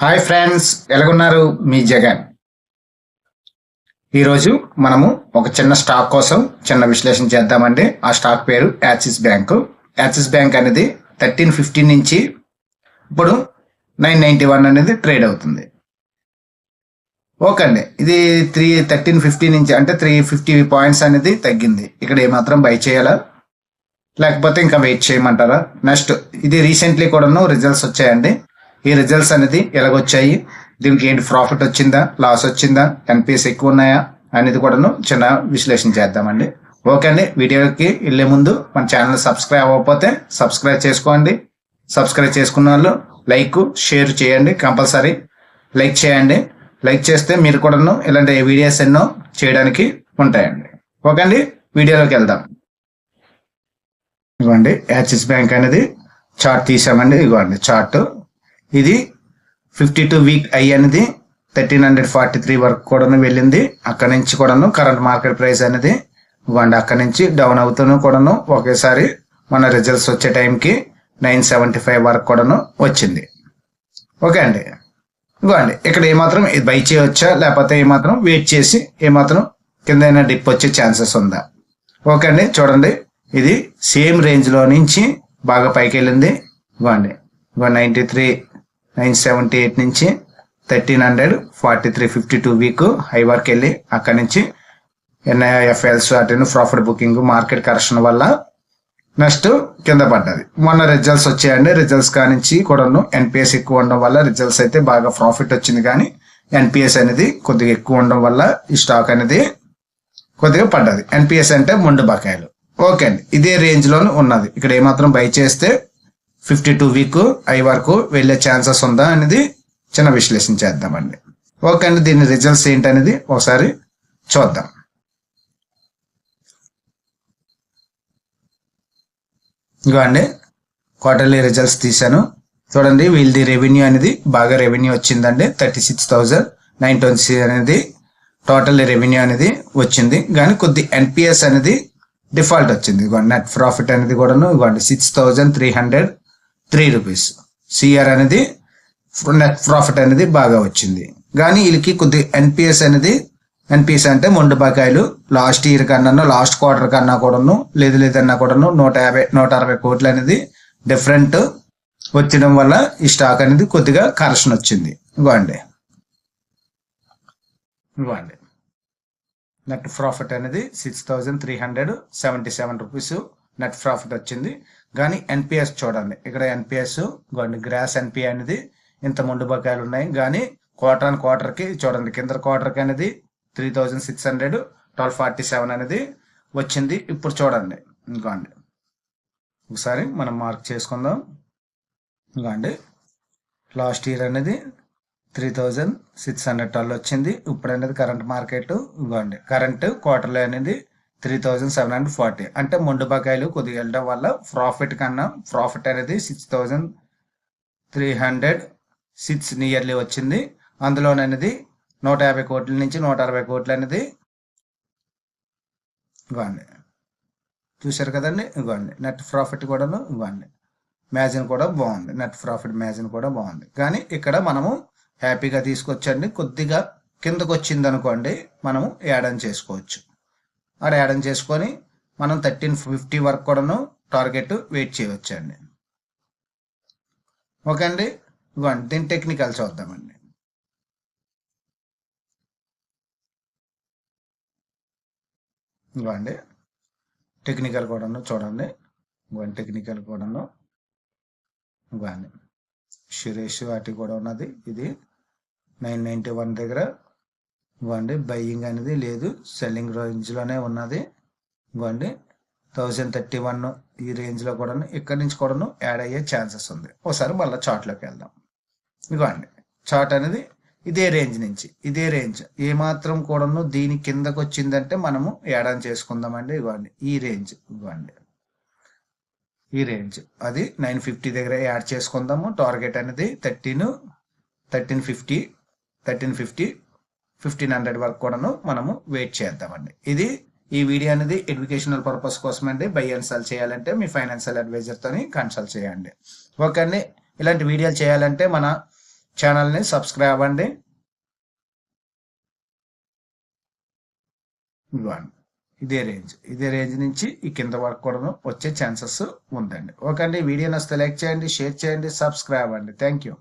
Hi friends ఎలాగున్నారు మీ జగన్? ఈరోజు మనము ఒక చిన్న స్టాక్ కోసం చిన్న విశ్లేషణ చేద్దామండి. ఆ స్టాక్ పేరు యాక్సిస్ బ్యాంక్. యాక్సిస్ బ్యాంక్ అనేది థర్టీన్ ఫిఫ్టీన్ నుంచి ఇప్పుడు నైన్ నైంటీ వన్ అనేది ట్రేడ్ అవుతుంది. ఓకే అండి ఇది త్రీ థర్టీన్ ఫిఫ్టీ నుంచి అంటే త్రీ ఫిఫ్టీ పాయింట్స్ అనేది తగ్గింది. ఇక్కడ ఏమాత్రం బై చేయాలా? లేకపోతే ఇంకా వెయిట్ చేయమంటారా? నెక్స్ట్ ఇది రీసెంట్లీ కూడాను రిజల్ట్స్ వచ్చాయండి. ఈ రిజల్ట్స్ అనేది ఎలాగొచ్చాయి? దీనికి ఏంటి ప్రాఫిట్ వచ్చిందా? లాస్ వచ్చిందా? ఎన్పిఎస్ ఎక్కువ ఉన్నాయా అనేది కూడాను చిన్న విశ్లేషణ చేద్దామండి. ఓకే అండి వీడియోకి వెళ్ళే ముందు మన ఛానల్ సబ్స్క్రైబ్ అవ్వకపోతే సబ్స్క్రైబ్ చేసుకోండి. సబ్స్క్రైబ్ చేసుకున్న వాళ్ళు లైక్ షేర్ చేయండి కంపల్సరీ. లైక్ చేయండి. లైక్ చేస్తే మీరు కూడాను ఇలాంటి వీడియోస్ ఎన్నో చేయడానికి ఉంటాయండి. ఓకే అండి వీడియోలోకి వెళ్దాం. ఇదిగోండి యాక్సిస్ బ్యాంక్ అనేది చార్ట్ తీసామండి. ఇదిగోండి చార్ట్ ఇది ఫిఫ్టీ టూ వీక్ ఐ అనేది థర్టీన్ హండ్రెడ్ ఫార్టీ త్రీ వరకు కూడాను వెళ్ళింది. అక్కడ నుంచి కూడాను కరెంట్ మార్కెట్ ప్రైస్ అనేది ఇవ్వండి అక్కడ నుంచి డౌన్ అవుతూనే కూడాను ఒకేసారి మన రిజల్ట్స్ వచ్చే టైంకి నైన్ సెవెంటీ ఫైవ్ వరకు కూడాను వచ్చింది. ఓకే అండి. ఇవ్వండి ఇక్కడ ఏమాత్రం ఇది బై చేయవచ్చా లేకపోతే ఏమాత్రం వెయిట్ చేసి ఏమాత్రం కింద డిప్ వచ్చే ఛాన్సెస్ ఉందా? ఓకే అండి. చూడండి. ఇది సేమ్ రేంజ్లో నుంచి బాగా పైకి వెళ్ళింది. ఇవ్వండి one ninety three nine seventy eight నుంచి thirteen hundred forty three fifty two week high వరకు వెళ్ళి అక్కడి నుంచి ఎన్ఐఎఫ్ఎల్స్ attend profit booking market correction వల్ల నెక్స్ట్ కింద పడ్డది. మొన్న రిజల్ట్స్ వచ్చాయండి. రిజల్ట్స్ కానించి కూడాను ఎన్పిఎస్ ఎక్కువ ఉండడం వల్ల రిజల్ట్స్ అయితే బాగా ప్రాఫిట్ వచ్చింది కానీ ఎన్పిఎస్ అనేది కొద్దిగా ఎక్కువ ఉండడం వల్ల ఈ స్టాక్ అనేది కొద్దిగా పడ్డది. ఎన్పిఎస్ అంటే ముండు బకాయిలు. ఓకే అండి. ఇదే రేంజ్లోనే ఉన్నది. ఇక్కడ ఏమాత్రం బై చేస్తే ఫిఫ్టీ టూ వీక్ ఐ వరకు వెళ్ళే ఛాన్సెస్ ఉందా అనేది చిన్న విశ్లేషణ చేద్దామండి. ఓకే అండి దీని రిజల్ట్స్ ఏంటనేది ఒకసారి చూద్దాం. ఇగో అండి క్వార్టర్లీ రిజల్ట్స్ తీశాను. చూడండి వీళ్ళది రెవెన్యూ అనేది బాగా రెవెన్యూ వచ్చిందండి. Thirty six thousand nine twenty అనేది టోటల్ రెవెన్యూ అనేది వచ్చింది. కానీ కొద్ది ఎన్పిఎస్ అనేది డిఫాల్ట్ వచ్చింది. ఇగోండి నెట్ ప్రాఫిట్ అనేది కూడాను ఇగోండి six thousand three hundred three rupees. CR అనేది నెట్ ప్రాఫిట్ అనేది బాగా వచ్చింది. కానీ వీళ్ళకి కొద్ది ఎన్పిఎస్ అనేది ఎన్పిఎస్ అంటే మొండు బకాయిలు లాస్ట్ ఇయర్ కన్నా లాస్ట్ క్వార్టర్ కన్నా కూడాను లేదు లేదన్నా కూడాను నూట యాభై నూట అరవై కోట్లు అనేది డిఫరెంట్ వచ్చడం వల్ల ఈ స్టాక్ అనేది కొద్దిగా కరెక్షన్ వచ్చింది. ఇవ్వండి ఇవ్వండి నెట్ ప్రాఫిట్ అనేది six thousand three hundred seventy seven rupees net profit వచ్చింది. కానీ ఎన్పిఎస్ చూడండి. ఇక్కడ ఎన్పిఎస్ గోండి గ్రాస్ ఎన్పిఐ అనేది ఇంత ముందు బకాయిలు ఉన్నాయి. కానీ క్వార్టర్ అండ్ క్వార్టర్కి చూడండి కింద క్వార్టర్కి అనేది three thousand six hundred twelve forty seven అనేది వచ్చింది. ఇప్పుడు చూడండి. ఇంకోండి. ఒకసారి మనం మార్క్ చేసుకుందాం. ఇంకోండి. లాస్ట్ ఇయర్ అనేది three thousand six hundred twelve వచ్చింది. ఇప్పుడు అనేది కరెంట్ మార్కెట్ ఇవ్వండి కరెంట్ క్వార్టర్లీ అనేది three thousand seven hundred forty. అంటే మొండు బకాయిలు కొద్దిగా వెళ్ళడం వల్ల ప్రాఫిట్ కన్నా ప్రాఫిట్ అనేది six thousand three hundred six nearly వచ్చింది. అందులోననేది నూట యాభై కోట్ల నుంచి నూట అరవై కోట్లు అనేది ఇవ్వండి. చూశారు కదండి? ఇవ్వండి. నెట్ ప్రాఫిట్ కూడాను ఇవ్వండి. మ్యాజిన్ కూడా బాగుంది. నెట్ ప్రాఫిట్ మ్యాజిన్ కూడా బాగుంది. కానీ ఇక్కడ మనము హ్యాపీగా తీసుకొచ్చండి. కొద్దిగా కిందకు వచ్చింది అనుకోండి మనము యాడ్ ఆన్ చేసుకోవచ్చు. ఆడ యాడ్ ఆన్ చేసుకొని మనం థర్టీన్ ఫిఫ్టీ వరకు కూడాను టార్గెట్ వెయిట్ చేయవచ్చండి. ఓకే అండి? ఇవ్వండి. దీని టెక్నికల్ చూద్దామండి. ఇవ్వండి. టెక్నికల్ కూడాను చూడండి. ఇవ్వండి టెక్నికల్ కూడాను. ఇవ్వండి. సురేష్ వాటి కూడా ఉన్నది. ఇది నైన్ నైంటీ వన్ దగ్గర ఇవ్వండి. బయ్యింగ్ అనేది లేదు. సెల్లింగ్ రేంజ్లోనే ఉన్నది. ఇవ్వండి. థౌజండ్ థర్టీ వన్ ఈ రేంజ్లో కూడాను ఇక్కడి నుంచి కూడాను యాడ్ అయ్యే ఛాన్సెస్ ఉంది. ఒకసారి మళ్ళీ చార్ట్లోకి వెళ్దాం. ఇవ్వండి. చార్ట్ అనేది ఇదే రేంజ్ నుంచి ఇదే రేంజ్ ఏమాత్రం కూడాను దీని కిందకు వచ్చిందంటే మనము యాడ్ ఆన్ చేసుకుందామండి. ఇవ్వండి. ఈ రేంజ్ ఇవ్వండి. ఈ రేంజ్ అది నైన్ ఫిఫ్టీ దగ్గర యాడ్ చేసుకుందాము. టార్గెట్ అనేది thirteen thirteen fifty thirteen fifty fifteen hundred వరకు కూడాను మనము వెయిట్ చేద్దామండి. ఇది ఈ వీడియో అనేది ఎడ్యుకేషనల్ పర్పస్ కోసం అండి బై అండ్ సెల్ చేయాలంటే మీ ఫైనాన్షియల్ అడ్వైజర్తో కన్సల్ట్ చేయండి. ఓకే అండి. ఇలాంటి వీడియోలు చేయాలంటే మన ఛానల్ని సబ్స్క్రైబ్ అండి. ఇదే రేంజ్ ఇదే రేంజ్ నుంచి ఈ కింద వరకు కూడా వచ్చే ఛాన్సెస్ ఉందండి. ఓకే అండి. వీడియో వస్తే లైక్ చేయండి షేర్ చేయండి సబ్స్క్రైబ్ అండి. Thank you